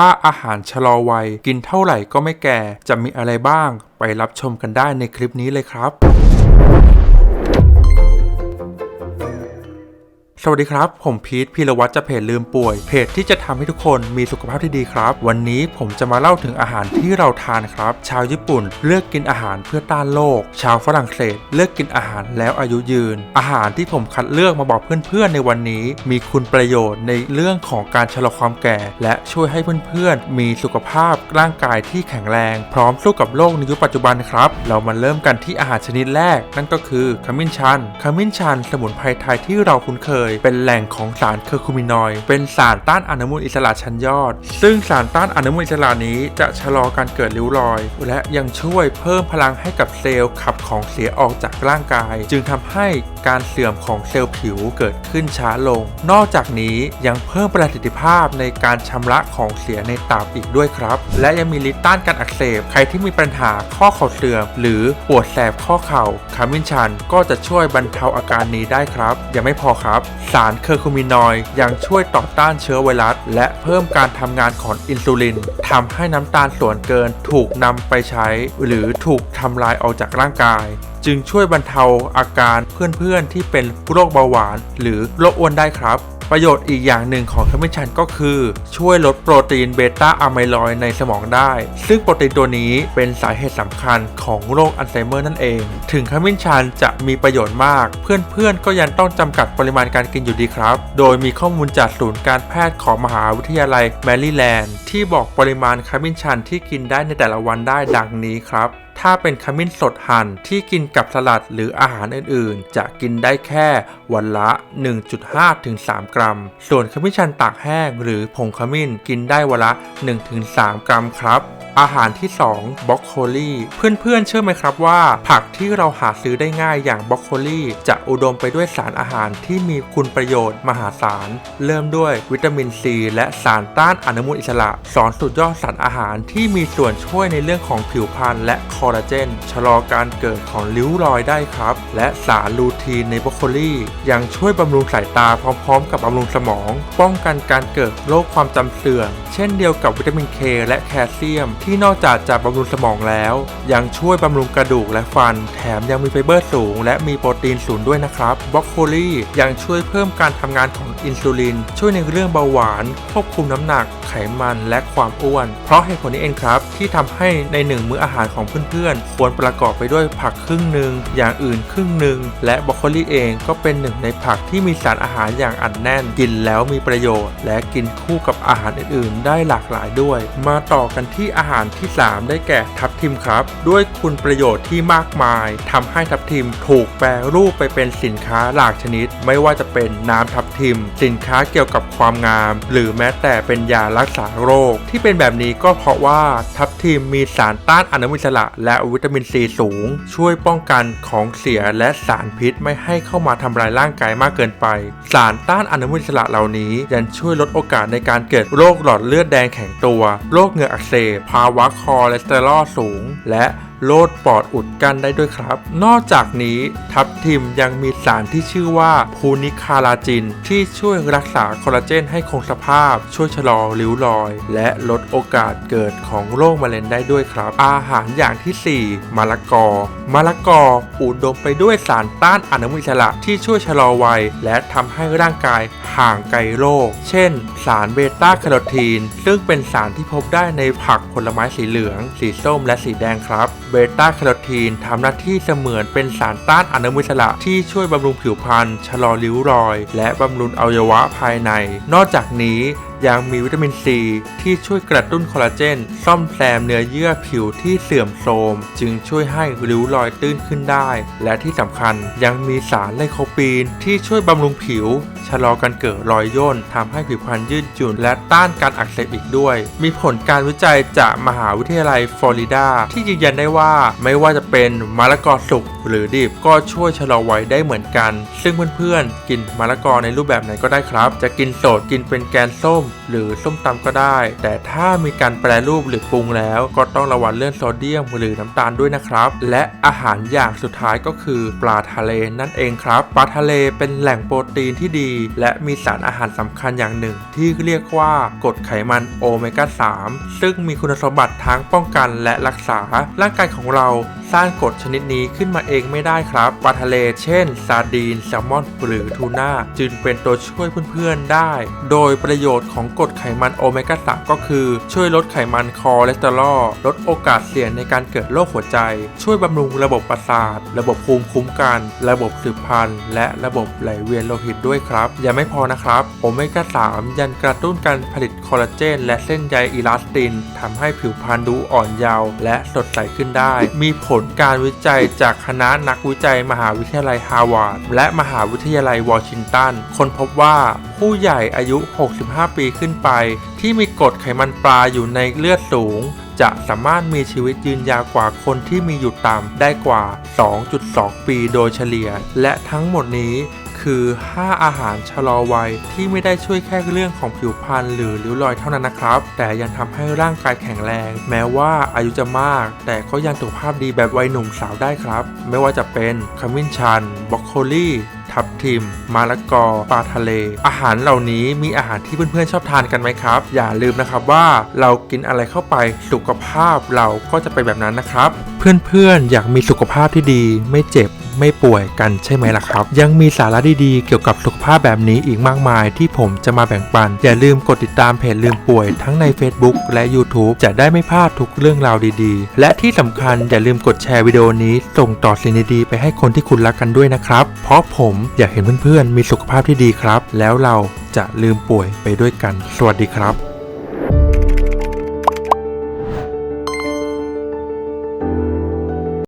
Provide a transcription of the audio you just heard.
ถ้าอาหารชะลอวัย กินเท่าไหร่ก็ไม่แก่ จะมีอะไรบ้าง ไปรับชมกันได้ในคลิปนี้เลยครับ สวัสดีครับ ผมพีทพีรวัตรจะเพจลืมป่วย เพจที่จะทำให้ทุกคนมีสุขภาพที่ดีครับ วันนี้ผมจะมาเล่าถึงอาหารที่เราทานครับ ชาวญี่ปุ่นเลือกกินอาหารเพื่อต้านโรคชาวฝรั่งเศสเลือกกินอาหารแล้วอายุยืน อาหารที่ผมคัดเลือกมาบอกเพื่อนๆในวันนี้ มีคุณประโยชน์ในเรื่องของการชะลอความแก่ และช่วยให้เพื่อนๆมีสุขภาพร่างกายที่แข็งแรง พร้อมสู้กับโลกในยุคปัจจุบันครับ เรามาเริ่มกันที่อาหารชนิดแรก นั่นก็คือขมิ้นชันขมิ้นชันสมุนไพรไทยที่เราคุ้นเคยเป็นแหล่งของสารเคอร์คูมินอยด์เป็นสารต้านอนุมูลอิสระชั้นยอด ซึ่งสารต้านอนุมูลอิสระนี้จะชะลอการเกิดริ้วรอย และยังช่วยเพิ่มพลังให้กับเซลล์ขับของเสียออกจากร่างกาย จึงทำให้การเสื่อมของเซลล์ผิวเกิดขึ้นช้าลง นอกจากนี้ยังเพิ่มประสิทธิภาพในการชำระของเสียในตับอีกด้วยครับ และยังมีฤทธิ์ต้านการอักเสบ ใครที่มีปัญหาข้อเข่าเสื่อม หรือปวดแสบข้อเข่าขมิ้นชันก็จะช่วยบรรเทาอาการนี้ได้ครับ ยังไม่พอครับสารเคอร์คูมินอยด์ยังช่วยต่อต้านเชื้อไวรัส และเพิ่มการทำงานของอินซูลินทำให้น้ำตาลส่วนเกินถูกนำไปใช้ หรือถูกทำลายออกจากร่างกาย จึงช่วยบรรเทาอาการเพื่อนๆที่เป็นโรคเบาหวาน หรือโรคอ้วนได้ครับ ประโยชน์อีกอย่างหนึ่งของขมิ้นชันก็คือ ช่วยลดโปรตีนเบต้าอะไมลอยในสมองได้ ซึ่งโปรตีนตัวนี้เป็นสาเหตุสำคัญของโรคอัลไซเมอร์นั่นเอง ถึงขมิ้นชันจะมีประโยชน์มาก เพื่อนๆก็ยังต้องจำกัดปริมาณการกินอยู่ดีครับ โดยมีข้อมูลจากศูนย์การแพทย์ของมหาวิทยาลัยแมริแลนด์ที่บอกปริมาณขมิ้นชันที่กินได้ในแต่ละวันได้ดังนี้ครับ ถ้าเป็นขมิ้นสดหั่นที่กินกับสลัดหรืออาหารอื่นๆ จะกินได้แค่วันละ 1.5ถึง3กรัม ส่วนขมิ้นชันตากแห้งหรือผงขมิ้นกินได้วันละ 1-3 กรัมครับ อาหารที่ 2บรอกโคลีเพื่อนๆเชื่อไหมครับว่า ผักที่เราหาซื้อได้ง่ายอย่างบรอกโคลีจะอุดมไปด้วยสารอาหารที่มีคุณประโยชน์มหาศาล เริ่มด้วยวิตามินซีและสารต้านอนุมูลอิสระสอนสุดยอดสารอาหารที่มีส่วนช่วยในเรื่องของผิวพรรณและคอลลาเจนชะลอการเกิดของริ้วรอยได้ครับ และสารลูทีนในบรอกโคลียังช่วยบำรุงสายตาพร้อมๆ กับบำรุงสมอง ป้องกันการเกิดโรคความจำเสื่อมเช่นเดียวกับวิตามินเคและแคลเซียมที่นอกจากจะบำรุงสมองแล้ว ยังช่วยบำรุงกระดูกและฟัน แถมยังมีไฟเบอร์สูง และมีโปรตีนสูงด้วยนะครับบรอกโคลียังช่วยเพิ่มการทำงานของอินซูลิน ช่วยในเรื่องเบาหวาน ควบคุมน้ำหนัก ไขมันและความอ้วน เพราะเหตุผลนี้เองครับ ที่ทำให้ในหนึ่งมื้ออาหารของเพื่อนๆ ควรประกอบไปด้วยผักครึ่งหนึ่งอย่างอื่นครึ่งหนึ่งและบรอกโคลีเองก็เป็นหนึ่งในผักที่มีสารอาหารอย่างอัดแน่น กินแล้วมีประโยชน์ และกินคู่กับอาหารอื่นๆ ได้หลากหลายด้วย มาต่อกันที่อาหารที่ 3 ได้แก่ทับทิมครับ ด้วยคุณประโยชน์ที่มากมายทำให้ทับทิมถูกแปรรูปไปเป็นสินค้าหลากชนิด ไม่ว่าจะเป็นน้ำทับทิม สินค้าเกี่ยวกับความงาม หรือแม้แต่เป็นยารักษาโรค ที่เป็นแบบนี้ก็เพราะว่าทับทิมมีสารต้านอนุมูลอิสระ และวิตามินซีสูง ช่วยป้องกันของเสียและสารพิษไม่ให้เข้ามาทำลายร่างกายมากเกินไป สารต้านอนุมูลอิสระเหล่านี้ยังช่วยลดโอกาสในการเกิดโรคหลอดเลือดแดงแข็งตัว โรคเหงื่ออักเสบภาวะคอเลสเตอรอลสูง และ โรคปอดอุดกั้นได้ด้วยครับ นอกจากนี้ทับทิมยังมีสารที่ชื่อว่าพูนิคาราจิน ที่ช่วยรักษาคอลลาเจนให้คงสภาพ ช่วยชะลอริ้วรอย และลดโอกาสเกิดของโรคมะเร็งได้ด้วยครับ อาหารอย่างที่ 4 มะละกอ มะละกออุดมไปด้วยสารต้านอนุมูลอิสระที่ช่วยชะลอวัย และทำให้ร่างกายห่างไกลโรค เช่น สารเบต้าแคโรทีน ซึ่งเป็นสารที่พบได้ในผักผลไม้สีเหลือง สีส้มและสีแดงครับเบต้าแคโรทีนทำหน้าที่เสมือนเป็นสารต้านอนุมูลอิสระที่ช่วยบำรุงผิวพรรณชะลอริ้วรอย และบำรุงอวัยวะภายใน นอกจากนี้ยังมีวิตามินซีที่ช่วยกระตุ้นคอลลาเจน ซ่อมแซมเนื้อเยื่อผิวที่เสื่อมโทรม จึงช่วยให้ริ้วรอยตื้นขึ้นได้ และที่สำคัญยังมีสารไลโคปีนที่ช่วยบำรุงผิว ชะลอการเกิดรอยย่นทำให้ผิวพรรณยืดหยุ่น และต้านการอักเสบอีกด้วย มีผลการวิจัยจากมหาวิทยาลัยฟลอริดา ที่ยืนยันได้ว่าไม่ว่าจะเป็นมะละกอสุกหรือดิบก็ช่วยชะลอวัยได้เหมือนกัน ซึ่งเพื่อนๆกินมะละกอในรูปแบบไหนก็ได้ครับ จะกินสดกินเป็นแกนส้มหรือส้มตำก็ได้ แต่ถ้ามีการแปรรูปหรือปรุงแล้ว ก็ต้องระวังเรื่องโซเดียมหรือน้ำตาลด้วยนะครับ และอาหารอย่างสุดท้ายก็คือปลาทะเลนั่นเองครับ ปลาทะเลเป็นแหล่งโปรตีนที่ดี และมีสารอาหารสำคัญอย่างหนึ่ง ที่เรียกว่ากรดไขมันโอเมก้า 3 ซึ่งมีคุณสมบัติทั้งป้องกันและรักษา ร่างกายของเราสร้างกรดชนิดนี้ขึ้นมาเองไม่ได้ครับ ปลาทะเลเช่น ซาดีน แซลมอน หรือทูน่า จึงเป็นตัวช่วยเพื่อนๆได้ โดยประโยชน์ของกรดไขมันโอเมก้า3ก็คือ ช่วยลดไขมันคอเลสเตอรอลลดโอกาสเสี่ยงในการเกิดโรคหัวใจ ช่วยบำรุงระบบประสาท ระบบภูมิคุ้มกัน ระบบสืบพันธุ์ และระบบไหลเวียนโลหิตด้วยครับ ยังไม่พอนะครับโอเมก้า3ยังกระตุ้นการผลิตคอลลาเจน และเส้นใยอิลาสตินทำให้ผิวพรรณดูอ่อนเยาว์และสดใสขึ้นได้ มีผลการวิจัยจากคณะนักวิจัยมหาวิทยาลัยฮาร์วาร์ดและมหาวิทยาลัยวอชิงตันค้นพบว่าผู้ใหญ่อายุ 65 ปีขึ้นไป ที่มีกรดไขมันปลาอยู่ในเลือดสูง จะสามารถมีชีวิตยืนยาวกว่าคนที่มีอยู่ต่ำได้กว่า 2.2 ปีโดยเฉลี่ย และทั้งหมดนี้คือ 5 อาหารชะลอวัยที่ไม่ได้ช่วยแค่เรื่องของผิวพรรณหรือริ้วรอยเท่านั้นนะครับ แต่ยังทำให้ร่างกายแข็งแรง แม้ว่าอายุจะมาก แต่ก็ยังสุขภาพดีแบบวัยหนุ่มสาวได้ครับ ไม่ว่าจะเป็นขมิ้นชันบรอกโคลี ทับทิมมะละกอปลาทะเล อาหารเหล่านี้มีอาหารที่เพื่อนๆชอบทานกันไหมครับ อย่าลืมนะครับว่าเรากินอะไรเข้าไปสุขภาพเราก็จะไปแบบนั้นนะครับ เพื่อนๆอยากมีสุขภาพที่ดีไม่เจ็บไม่ป่วยกันใช่ไหมล่ะครับ ยังมีสาระดีๆ เกี่ยวกับสุขภาพแบบนี้อีกมากมายที่ผมจะมาแบ่งปัน อย่าลืมกดติดตามเพจลืมป่วยทั้งใน Facebook และ YouTube จะได้ไม่พลาดทุกเรื่องราวดีๆ และที่สำคัญอย่าลืมกดแชร์วิดีโอนี้ส่งต่อสิ่งดีๆไปให้คนที่คุณรักกันด้วยนะครับ เพราะผมอยากเห็นเพื่อนๆมีสุขภาพที่ดีครับ แล้วเราจะลืมป่วยไปด้วยกัน สวัสดีครับ